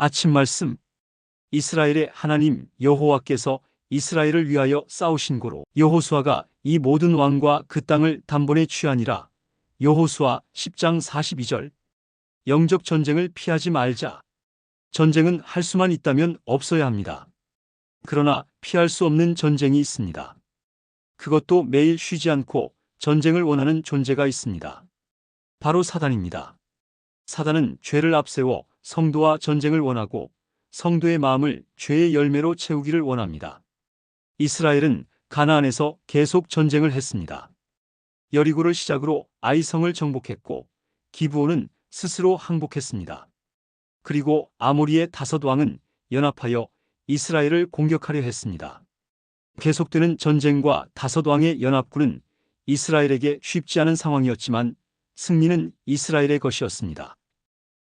아침 말씀 이스라엘의 하나님 여호와께서 이스라엘을 위하여 싸우신 고로 여호수아가 이 모든 왕과 그 땅을 단번에 취하니라 여호수아 10장 42절 영적 전쟁을 피하지 말자 전쟁은 할 수만 있다면 없어야 합니다. 그러나 피할 수 없는 전쟁이 있습니다. 그것도 매일 쉬지 않고 전쟁을 원하는 존재가 있습니다. 바로 사단입니다. 사단은 죄를 앞세워 성도와 전쟁을 원하고 성도의 마음을 죄의 열매로 채우기를 원합니다. 이스라엘은 가나안에서 계속 전쟁을 했습니다. 여리고를 시작으로 아이성을 정복했고 기브온은 스스로 항복했습니다. 그리고 아모리의 다섯 왕은 연합하여 이스라엘을 공격하려 했습니다. 계속되는 전쟁과 다섯 왕의 연합군은 이스라엘에게 쉽지 않은 상황이었지만 승리는 이스라엘의 것이었습니다.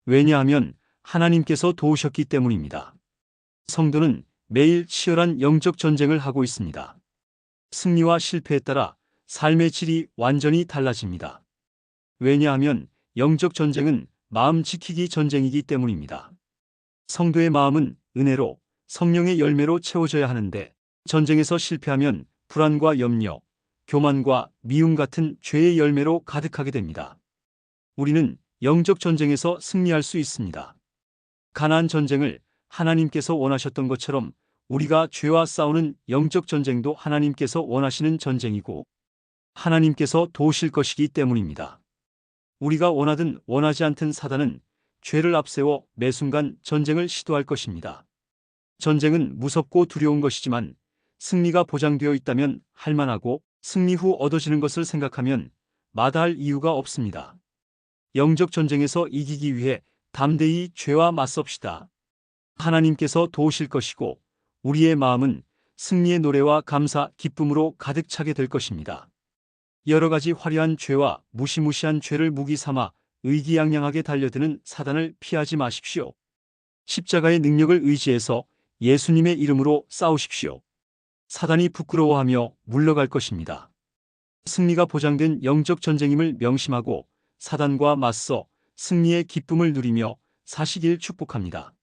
왜냐하면 하나님께서 도우셨기 때문입니다. 성도는 매일 치열한 영적 전쟁을 하고 있습니다. 승리와 실패에 따라 삶의 질이 완전히 달라집니다. 왜냐하면 영적 전쟁은 마음 지키기 전쟁이기 때문입니다. 성도의 마음은 은혜로 성령의 열매로 채워져야 하는데 전쟁에서 실패하면 불안과 염려, 교만과 미움 같은 죄의 열매로 가득하게 됩니다. 우리는 영적 전쟁에서 승리할 수 있습니다. 가나안 전쟁을 하나님께서 원하셨던 것처럼 우리가 죄와 싸우는 영적 전쟁도 하나님께서 원하시는 전쟁이고 하나님께서 도우실 것이기 때문입니다. 우리가 원하든 원하지 않든 사단은 죄를 앞세워 매 순간 전쟁을 시도할 것입니다. 전쟁은 무섭고 두려운 것이지만 승리가 보장되어 있다면 할만하고 승리 후 얻어지는 것을 생각하면 마다할 이유가 없습니다. 영적 전쟁에서 이기기 위해 담대히 죄와 맞섭시다. 하나님께서 도우실 것이고 우리의 마음은 승리의 노래와 감사, 기쁨으로 가득 차게 될 것입니다. 여러 가지 화려한 죄와 무시무시한 죄를 무기 삼아 의기양양하게 달려드는 사단을 피하지 마십시오. 십자가의 능력을 의지해서 예수님의 이름으로 싸우십시오. 사단이 부끄러워하며 물러갈 것입니다. 승리가 보장된 영적 전쟁임을 명심하고 사단과 맞서 승리의 기쁨을 누리며 사시길 축복합니다.